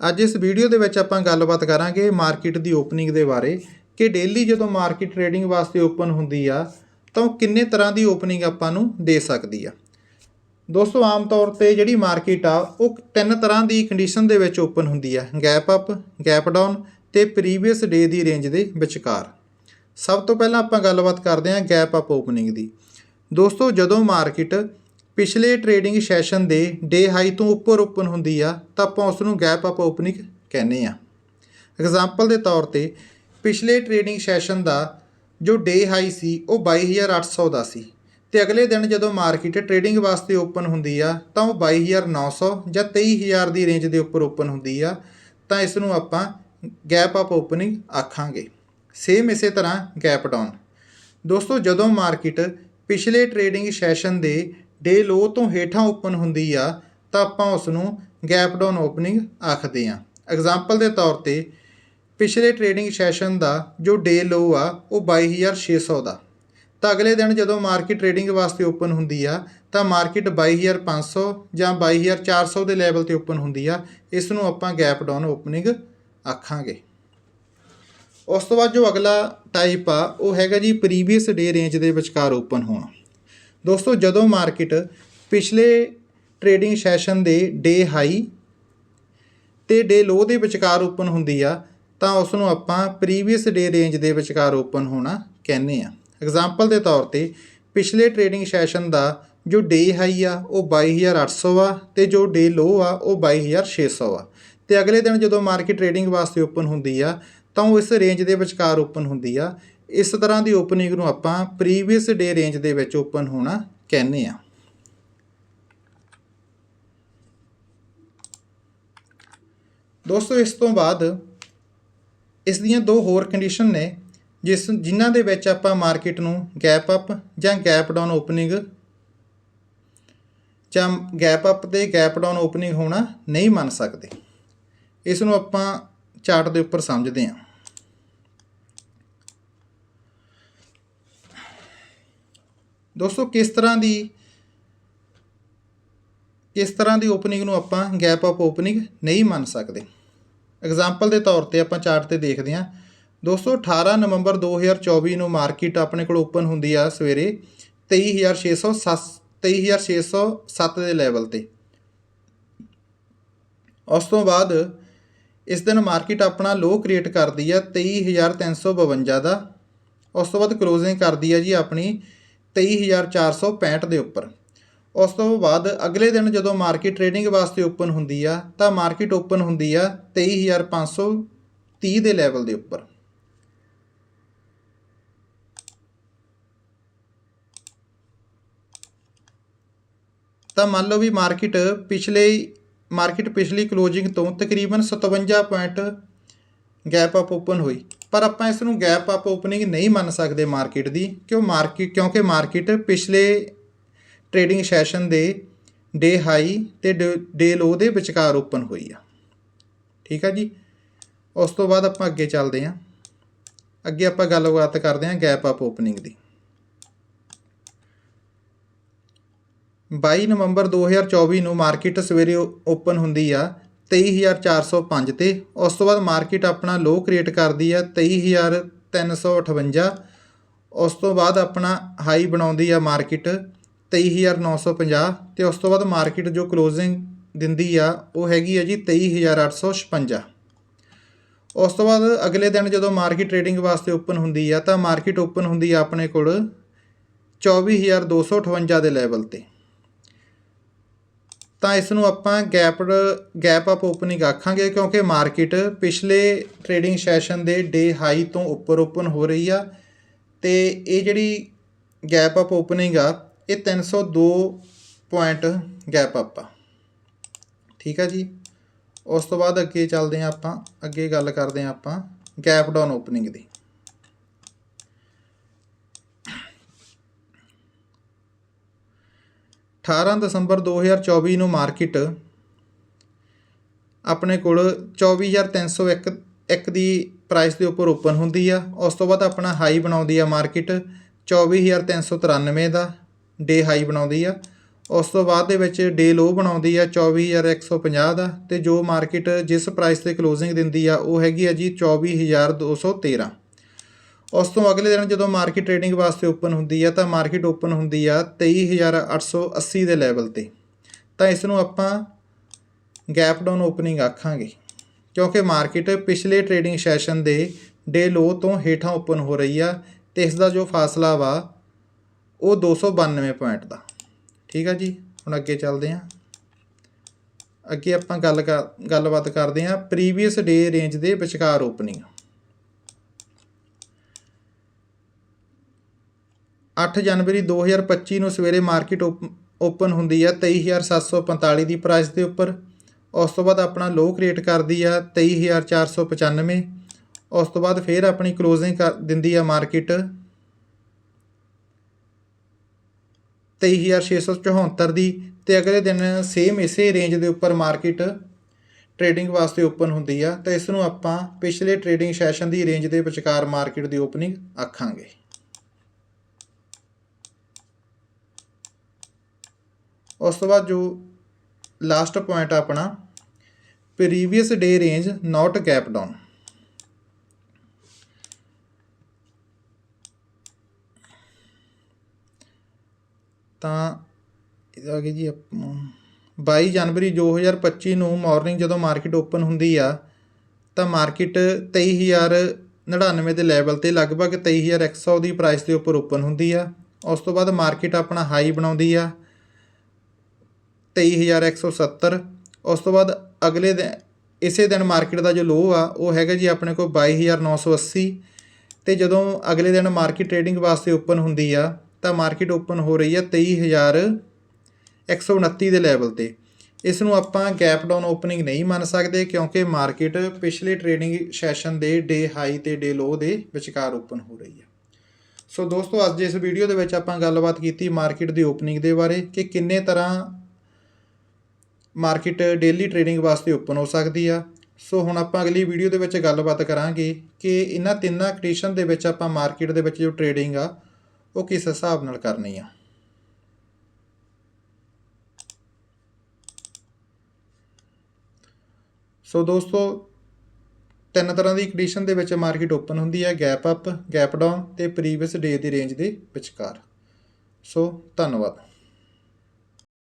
ਅੱਜ ਇਸ ਵੀਡੀਓ ਦੇ ਵਿੱਚ ਆਪਾਂ ਗੱਲਬਾਤ ਕਰਾਂਗੇ ਮਾਰਕੀਟ ਦੀ ਓਪਨਿੰਗ ਦੇ ਬਾਰੇ ਕਿ ਡੇਲੀ ਜਦੋਂ ਮਾਰਕੀਟ ਟ੍ਰੇਡਿੰਗ ਵਾਸਤੇ ਓਪਨ ਹੁੰਦੀ ਆ, ਤਾਂ ਉਹ ਕਿੰਨੇ ਤਰ੍ਹਾਂ ਦੀ ਓਪਨਿੰਗ ਆਪਾਂ ਨੂੰ ਦੇ ਸਕਦੀ ਆ। ਦੋਸਤੋ, ਆਮ ਤੌਰ ਤੇ ਜਿਹੜੀ ਮਾਰਕੀਟ ਆ, ਉਹ ਤਿੰਨ ਤਰ੍ਹਾਂ ਦੀ ਕੰਡੀਸ਼ਨ ਦੇ ਵਿੱਚ ਓਪਨ ਹੁੰਦੀ ਆ। ਗੈਪ ਅਪ ਗੈਪ ਡਾਊਨ ਤੇ ਪ੍ਰੀਵੀਅਸ ਡੇ ਦੀ ਰੇਂਜ ਦੇ ਵਿਚਕਾਰ। ਸਭ ਤੋਂ ਪਹਿਲਾਂ ਆਪਾਂ ਗੱਲਬਾਤ ਕਰਦੇ ਹਾਂ ਗੈਪ ਅਪ ਓਪਨਿੰਗ ਦੀ। ਦੋਸਤੋ, ਜਦੋਂ ਮਾਰਕੀਟ ਪਿਛਲੇ ਟਰੇਡਿੰਗ ਸੈਸ਼ਨ ਦੇ ਡੇ ਹਾਈ ਤੋਂ ਉੱਪਰ ਓਪਨ ਹੁੰਦੀ ਆ, ਤਾਂ ਆਪਾਂ ਉਸ ਨੂੰ ਗੈਪ ਅਪ ਓਪਨਿੰਗ ਕਹਿੰਦੇ ਆ। ਐਗਜ਼ਾਮਪਲ ਦੇ ਤੌਰ ਤੇ ਪਿਛਲੇ ਟਰੇਡਿੰਗ ਸੈਸ਼ਨ ਦਾ ਜੋ ਡੇ ਹਾਈ ਸੀ, ਉਹ 22800 ਦਾ ਸੀ ਤੇ ਅਗਲੇ ਦਿਨ ਜਦੋਂ ਮਾਰਕੀਟ ਟਰੇਡਿੰਗ ਵਾਸਤੇ ਓਪਨ ਹੁੰਦੀ ਆ, ਤਾਂ ਉਹ 22900 ਜਾਂ 23000 ਦੀ ਰੇਂਜ ਦੇ ਉੱਪਰ ਓਪਨ ਹੁੰਦੀ ਆ, ਤਾਂ ਇਸ ਨੂੰ ਆਪਾਂ ਗੈਪ ਅਪ ਓਪਨਿੰਗ ਆਖਾਂਗੇ। ਸੇਮ ਇਸੇ ਤਰ੍ਹਾਂ ਗੈਪ ਡਾਊਨ। ਦੋਸਤੋ, ਜਦੋਂ ਮਾਰਕੀਟ ਪਿਛਲੇ ਟਰੇਡਿੰਗ ਸੈਸ਼ਨ ਦੇ ਡੇ ਲੋ ਤੋਂ ਹੇਠਾਂ ਓਪਨ ਹੁੰਦੀ ਆ, ਤਾਂ ਆਪਾਂ ਉਸ ਨੂੰ ਗੈਪ ਡਾਊਨ ਓਪਨਿੰਗ ਆਖਦੇ ਆ। ਐਗਜ਼ਾਮਪਲ ਦੇ ਤੌਰ ਤੇ ਪਿਛਲੇ ਟ੍ਰੇਡਿੰਗ ਸੈਸ਼ਨ ਦਾ ਜੋ ਡੇ ਲੋ ਆ, ਉਹ 22600 ਦਾ। ਤਾਂ ਅਗਲੇ ਦਿਨ ਜਦੋਂ ਮਾਰਕੀਟ ਟ੍ਰੇਡਿੰਗ ਵਾਸਤੇ ਓਪਨ ਹੁੰਦੀ ਆ, ਤਾਂ ਮਾਰਕੀਟ 22500 ਜਾਂ 22400 ਦੇ ਲੈਵਲ ਤੇ ਓਪਨ ਹੁੰਦੀ ਆ ਇਸ ਨੂੰ ਆਪਾਂ ਗੈਪ ਡਾਊਨ ਓਪਨਿੰਗ ਆਖਾਂਗੇ। ਉਸ ਤੋਂ ਬਾਅਦ ਜੋ ਅਗਲਾ ਟਾਈਪ ਆ, ਉਹ ਹੈਗਾ ਜੀ ਪ੍ਰੀਵੀਅਸ ਡੇ ਰੇਂਜ ਦੇ ਵਿਚਕਾਰ ਓਪਨ ਹੋਣਾ। ਦੋਸਤੋ, ਜਦੋਂ ਮਾਰਕੀਟ ਪਿਛਲੇ ਟਰੇਡਿੰਗ ਸੈਸ਼ਨ ਦੇ ਡੇ ਹਾਈ ਤੇ ਡੇ ਲੋ ਦੇ ਵਿਚਕਾਰ ਓਪਨ ਹੁੰਦੀ ਆ, ਤਾਂ ਉਸ ਨੂੰ ਆਪਾਂ ਪ੍ਰੀਵੀਅਸ ਡੇ ਰੇਂਜ ਦੇ ਵਿਚਕਾਰ ਓਪਨ ਹੋਣਾ ਕਹਿੰਦੇ ਆ। ਐਗਜ਼ਾਮਪਲ ਦੇ ਤੌਰ ਤੇ, ਪਿਛਲੇ ਟਰੇਡਿੰਗ ਸੈਸ਼ਨ ਦਾ ਜੋ ਡੇ ਹਾਈ ਆ, ਉਹ 22800 ਆ ਤੇ ਜੋ ਡੇ ਲੋ ਆ, ਉਹ 22600 ਆ। ਤੇ ਅਗਲੇ ਦਿਨ ਜਦੋਂ ਮਾਰਕੀਟ ਟਰੇਡਿੰਗ ਵਾਸਤੇ ਓਪਨ ਹੁੰਦੀ ਆ, ਤਾਂ ਉਹ ਇਸ ਰੇਂਜ ਦੇ ਵਿਚਕਾਰ ਓਪਨ ਹੁੰਦੀ ਆ। ਇਸ ਤਰ੍ਹਾਂ ਦੀ ਓਪਨਿੰਗ ਨੂੰ ਆਪਾਂ ਪ੍ਰੀਵੀਅਸ ਡੇ ਰੇਂਜ ਦੇ ਵਿੱਚ ਓਪਨ ਹੋਣਾ ਕਹਿੰਦੇ ਆ ਦੋਸਤੋ, ਇਸ ਤੋਂ ਬਾਅਦ ਇਸ ਦੀਆਂ ਦੋ ਹੋਰ ਕੰਡੀਸ਼ਨ ਨੇ, ਜਿਸ ਜਿਨ੍ਹਾਂ ਦੇ ਵਿੱਚ ਆਪਾਂ ਮਾਰਕੀਟ ਨੂੰ ਗੈਪ ਅਪ ਜਾਂ ਗੈਪ ਡਾਊਨ ਓਪਨਿੰਗ ਜਾਂ ਗੈਪ ਅਪ ਤੇ ਗੈਪ ਡਾਊਨ ਓਪਨਿੰਗ ਹੋਣਾ ਨਹੀਂ ਮੰਨ ਸਕਦੇ। ਇਸ ਨੂੰ ਆਪਾਂ ਚਾਰਟ ਦੇ ਉੱਪਰ ਸਮਝਦੇ ਹਾਂ। ਦੋਸਤੋ, ਕਿਸ ਤਰ੍ਹਾਂ ਦੀ, ਕਿਸ ਤਰ੍ਹਾਂ ਦੀ ਓਪਨਿੰਗ ਨੂੰ ਆਪਾਂ ਗੈਪ ਅਪ ਓਪਨਿੰਗ ਨਹੀਂ ਮੰਨ ਸਕਦੇ? ਐਗਜ਼ਾਮਪਲ ਦੇ ਤੌਰ ਤੇ ਆਪਾਂ ਚਾਰਟ ਤੇ ਦੇਖਦੇ ਹਾਂ। ਦੋਸਤੋ 18 ਨਵੰਬਰ 2024 ਨੂੰ ਮਾਰਕੀਟ ਆਪਣੇ ਕੋਲ ਓਪਨ ਹੁੰਦੀ ਆ ਸਵੇਰੇ 23607 23607 ਦੇ ਲੈਵਲ ਤੇ। ਉਸ ਤੋਂ ਬਾਅਦ ਇਸ ਦਿਨ ਮਾਰਕੀਟ ਆਪਣਾ ਲੋ ਕ੍ਰੀਏਟ ਕਰਦੀ ਆ 23352 ਦਾ। ਉਸ ਤੋਂ ਬਾਅਦ ਕਲੋਜ਼ਿੰਗ ਕਰਦੀ ਆ ਜੀ ਆਪਣੀ 23465 ਦੇ ਉੱਪਰ। ਉਸ ਤੋਂ ਬਾਅਦ ਅਗਲੇ ਦਿਨ ਜਦੋਂ ਮਾਰਕੀਟ ਟ੍ਰੇਡਿੰਗ ਵਾਸਤੇ ਓਪਨ ਹੁੰਦੀ ਆ, ਤਾਂ ਮਾਰਕੀਟ ਓਪਨ ਹੁੰਦੀ ਆ 23530 ਦੇ ਲੈਵਲ ਦੇ ਉੱਪਰ। ਤਾਂ ਮੰਨ ਲਓ ਵੀ ਮਾਰਕੀਟ ਪਿਛਲੇ, ਮਾਰਕੀਟ ਪਿਛਲੀ ਕਲੋਜ਼ਿੰਗ ਤੋਂ ਤਕਰੀਬਨ 57 ਪੁਆਇੰਟ ਗੈਪ ਅਪ ਓਪਨ ਹੋਈ। ਪਰ ਆਪਾਂ ਇਸ ਨੂੰ ਗੈਪ ਅਪ ਓਪਨਿੰਗ ਨਹੀਂ ਮੰਨ ਸਕਦੇ ਮਾਰਕੀਟ ਦੀ, ਕਿਉਂ ਮਾਰਕੀਟ ਕਿਉਂਕਿ ਮਾਰਕੀਟ ਪਿਛਲੇ ਟ੍ਰੇਡਿੰਗ ਸੈਸ਼ਨ ਦੇ ਡੇ ਹਾਈ ਤੇ ਡੇ ਲੋ ਦੇ ਵਿਚਕਾਰ ਓਪਨ ਹੋਈ ਆ। ਠੀਕ ਆ ਜੀ? ਉਸ ਤੋਂ ਬਾਅਦ ਆਪਾਂ ਅੱਗੇ ਚੱਲਦੇ ਹਾਂ। ਅੱਗੇ ਆਪਾਂ ਗੱਲਬਾਤ ਕਰਦੇ ਹਾਂ ਗੈਪ ਅਪ ਓਪਨਿੰਗ ਦੀ। 22 ਨਵੰਬਰ 2024 ਨੂੰ ਮਾਰਕੀਟ ਸਵੇਰੇ ਓਪਨ ਹੁੰਦੀ ਆ। 23405 ਤੇ ਉਸ ਤੋਂ ਬਾਅਦ ਮਾਰਕੀਟ ਆਪਣਾ ਲੋ ਕ੍ਰੀਏਟ ਕਰਦੀ ਆ 23358 ਉਸ ਤੋਂ ਬਾਅਦ ਆਪਣਾ ਹਾਈ ਬਣਾਉਂਦੀ ਆ ਮਾਰਕੀਟ 23950 ਤੇ ਉਸ ਤੋਂ ਬਾਅਦ ਮਾਰਕੀਟ ਜੋ ਕਲੋਜ਼ਿੰਗ ਦਿੰਦੀ ਆ, ਉਹ ਹੈਗੀ ਆ ਜੀ 23856 ਉਸ ਤੋਂ ਬਾਅਦ ਅਗਲੇ ਦਿਨ ਜਦੋਂ ਮਾਰਕੀਟ ਟ੍ਰੇਡਿੰਗ ਵਾਸਤੇ ਓਪਨ ਹੁੰਦੀ ਆ, ਤਾਂ ਮਾਰਕੀਟ ਓਪਨ ਹੁੰਦੀ ਆ ਆਪਣੇ ਕੋਲ 24258 ਦੇ ਲੈਵਲ ਤੇ। ਤਾਂ ਇਸ ਨੂੰ ਆਪਾਂ ਗੈਪਡ ਗੈਪ ਅਪ ਓਪਨਿੰਗ ਆਖਾਂਗੇ ਕਿਉਂਕਿ ਮਾਰਕੀਟ ਪਿਛਲੇ ਟਰੇਡਿੰਗ ਸੈਸ਼ਨ ਦੇ ਡੇ ਹਾਈ ਤੋਂ ਉੱਪਰ ਓਪਨ ਹੋ ਰਹੀ ਆ ਤੇ ਇਹ ਜਿਹੜੀ ਗੈਪ ਅਪ ਓਪਨਿੰਗ ਆ, ਇਹ 302 ਪੁਆਇੰਟ ਗੈਪ ਅਪ ਆ। ਠੀਕ ਆ ਜੀ? ਉਸ ਤੋਂ ਬਾਅਦ ਅੱਗੇ ਚੱਲਦੇ ਹਾਂ ਆਪਾਂ, ਅੱਗੇ ਗੱਲ ਕਰਦੇ ਹਾਂ ਆਪਾਂ ਗੈਪ ਡਾਊਨ ਓਪਨਿੰਗ ਦੀ। ਅਠਾਰਾਂ ਦਸੰਬਰ 2024 ਨੂੰ ਮਾਰਕੀਟ ਆਪਣੇ ਕੋਲ 24301 ਇੱਕ ਦੀ ਪ੍ਰਾਈਸ ਦੇ ਉੱਪਰ ਓਪਨ ਹੁੰਦੀ ਆ। ਉਸ ਤੋਂ ਬਾਅਦ ਆਪਣਾ ਹਾਈ ਬਣਾਉਂਦੀ ਆ ਮਾਰਕੀਟ 24393 ਦਾ ਡੇ ਹਾਈ ਬਣਾਉਂਦੀ ਆ। ਉਸ ਤੋਂ ਬਾਅਦ ਦੇ ਵਿੱਚ ਡੇ ਲੋ ਬਣਾਉਂਦੀ ਆ 24150 ਦਾ ਤੇ ਜੋ ਮਾਰਕੀਟ ਜਿਸ ਪ੍ਰਾਈਸ ਤੇ ਕਲੋਜ਼ਿੰਗ ਦਿੰਦੀ ਆ ਉਹ ਹੈਗੀ ਆ ਜੀ 24213 ਉਸ ਤੋਂ ਅਗਲੇ ਦਿਨ ਜਦੋਂ ਮਾਰਕੀਟ ਟ੍ਰੇਡਿੰਗ ਵਾਸਤੇ ਓਪਨ ਹੁੰਦੀ ਆ, ਤਾਂ ਮਾਰਕੀਟ ਓਪਨ ਹੁੰਦੀ ਆ 23880 ਦੇ ਲੈਵਲ ਤੇ। ਤਾਂ ਇਸ ਨੂੰ ਆਪਾਂ ਗੈਪ ਡਾਊਨ ਓਪਨਿੰਗ ਆਖਾਂਗੇ, ਕਿਉਂਕਿ ਮਾਰਕੀਟ ਪਿਛਲੇ ਟ੍ਰੇਡਿੰਗ ਸੈਸ਼ਨ ਦੇ ਡੇ ਲੋ ਤੋਂ ਹੇਠਾਂ ਓਪਨ ਹੋ ਰਹੀ ਆ ਤੇ ਇਸ ਦਾ ਜੋ ਫਾਸਲਾ ਵਾ, ਉਹ 292 ਪੁਆਇੰਟ ਦਾ। ਠੀਕ ਆ ਜੀ, ਹੁਣ ਅੱਗੇ ਚੱਲਦੇ ਹਾਂ ਅੱਗੇ ਆਪਾਂ ਗੱਲ ਕਰ- ਗੱਲਬਾਤ ਕਰਦੇ ਹਾਂ ਪ੍ਰੀਵੀਅਸ ਡੇ ਰੇਂਜ ਦੇ ਵਿਚਕਾਰ ਓਪਨਿੰਗ। 8 ਜਨਵਰੀ 2025 ਨੂੰ ਸਵੇਰੇ ਮਾਰਕੀਟ ਓਪਨ ਹੁੰਦੀ ਆ 23745 ਦੀ ਪ੍ਰਾਈਸ ਦੇ ਉੱਪਰ। ਉਸ ਤੋਂ ਬਾਅਦ ਆਪਣਾ ਲੋ ਕ੍ਰੀਏਟ ਕਰਦੀ ਆ 23495 ਉਸ ਤੋਂ ਬਾਅਦ ਫਿਰ ਆਪਣੀ ਕਲੋਜ਼ਿੰਗ ਕਰ ਦਿੰਦੀ ਆ ਮਾਰਕੀਟ। 23674 ਦੀ ਤੇ ਅਗਲੇ ਦਿਨ ਸੇਮ ਇਸੇ ਰੇਂਜ ਦੇ ਉੱਪਰ ਮਾਰਕੀਟ ਟ੍ਰੇਡਿੰਗ ਵਾਸਤੇ ਓਪਨ ਹੁੰਦੀ ਆ। ਤਾਂ ਇਸ ਨੂੰ ਆਪਾਂ ਪਿਛਲੇ ਟ੍ਰੇਡਿੰਗ ਸੈਸ਼ਨ ਦੀ ਰੇਂਜ ਦੇ ਵਿਚਕਾਰ ਮਾਰਕੀਟ ਦੀ ਓਪਨਿੰਗ ਆਖਾਂਗੇ। ਉਸ ਤੋਂ ਬਾਅਦ ਜੋ ਲਾਸਟ ਪੁਆਇੰਟ ਆਪਣਾ previous day range not gap down ਤਾਂ ਇਹ ਆ ਗਈ ਜੀ ਆਪਣਾ 22 ਜਨਵਰੀ 2025 ਨੂੰ ਮਾਰਨਿੰਗ ਜਦੋਂ ਮਾਰਕੀਟ ਓਪਨ ਹੁੰਦੀ ਆ, ਤਾਂ ਮਾਰਕੀਟ 23099 ਦੇ ਲੈਵਲ ਤੇ ਲਗਭਗ 23100 ਦੀ ਪ੍ਰਾਈਸ ਦੇ ਉੱਪਰ ਓਪਨ ਹੁੰਦੀ ਆ। ਉਸ ਤੋਂ ਬਾਅਦ ਮਾਰਕੀਟ ਆਪਣਾ ਹਾਈ ਬਣਾਉਂਦੀ ਆ। 23170 ਉਸ ਤੋਂ ਬਾਅਦ ਅਗਲੇ ਦਿਨ, ਇਸੇ ਦਿਨ ਮਾਰਕੀਟ ਦਾ ਜੋ ਲੋਅ ਆ, ਉਹ ਹੈਗਾ ਜੀ ਆਪਣੇ ਕੋਲ 22980 ਤੇ ਜਦੋਂ ਅਗਲੇ ਦਿਨ ਮਾਰਕੀਟ ਟ੍ਰੇਡਿੰਗ ਵਾਸਤੇ ਓਪਨ ਹੁੰਦੀ ਆ, ਤਾਂ ਮਾਰਕੀਟ ਓਪਨ ਹੋ ਰਹੀ ਆ 23129 ਦੇ ਲੈਵਲ ਤੇ। ਇਸ ਨੂੰ ਆਪਾਂ ਗੈਪ ਡਾਊਨ ਓਪਨਿੰਗ ਨਹੀਂ ਮੰਨ ਸਕਦੇ, ਕਿਉਂਕਿ ਮਾਰਕੀਟ ਪਿਛਲੇ ਟ੍ਰੇਡਿੰਗ ਸੈਸ਼ਨ ਦੇ ਡੇ ਹਾਈ ਤੇ ਡੇ ਲੋ ਦੇ ਵਿਚਕਾਰ ਓਪਨ ਹੋ ਰਹੀ ਹੈ ਸੋ ਦੋਸਤੋ, ਅੱਜ ਇਸ ਵੀਡੀਓ ਦੇ ਵਿੱਚ ਆਪਾਂ ਗੱਲਬਾਤ ਕੀਤੀ ਮਾਰਕੀਟ ਦੀ ਓਪਨਿੰਗ ਦੇ ਬਾਰੇ, ਕਿ ਕਿੰਨੇ ਤਰ੍ਹਾਂ ਮਾਰਕੀਟ ਡੇਲੀ ਟ੍ਰੇਡਿੰਗ ਵਾਸਤੇ ਓਪਨ ਹੋ ਸਕਦੀ ਆ। ਸੋ ਹੁਣ ਆਪਾਂ ਅਗਲੀ ਵੀਡੀਓ ਦੇ ਵਿੱਚ ਗੱਲਬਾਤ ਕਰਾਂਗੇ ਕਿ ਇਹਨਾਂ ਤਿੰਨਾਂ ਕੰਡੀਸ਼ਨ ਦੇ ਵਿੱਚ ਆਪਾਂ ਮਾਰਕੀਟ ਦੇ ਵਿੱਚ ਜੋ ਟ੍ਰੇਡਿੰਗ ਆ, ਉਹ ਕਿਸ ਹਿਸਾਬ ਨਾਲ ਕਰਨੀ ਆ। ਸੋ ਦੋਸਤੋ, ਤਿੰਨ ਤਰ੍ਹਾਂ ਦੀ ਕੰਡੀਸ਼ਨ ਦੇ ਵਿੱਚ ਮਾਰਕੀਟ ਓਪਨ ਹੁੰਦੀ ਹੈ ਗੈਪ ਅਪ, ਗੈਪ ਡਾਊਨ ਤੇ ਪ੍ਰੀਵੀਅਸ ਡੇ ਦੀ ਰੇਂਜ ਦੇ ਵਿਚਕਾਰ। ਸੋ ਧੰਨਵਾਦ।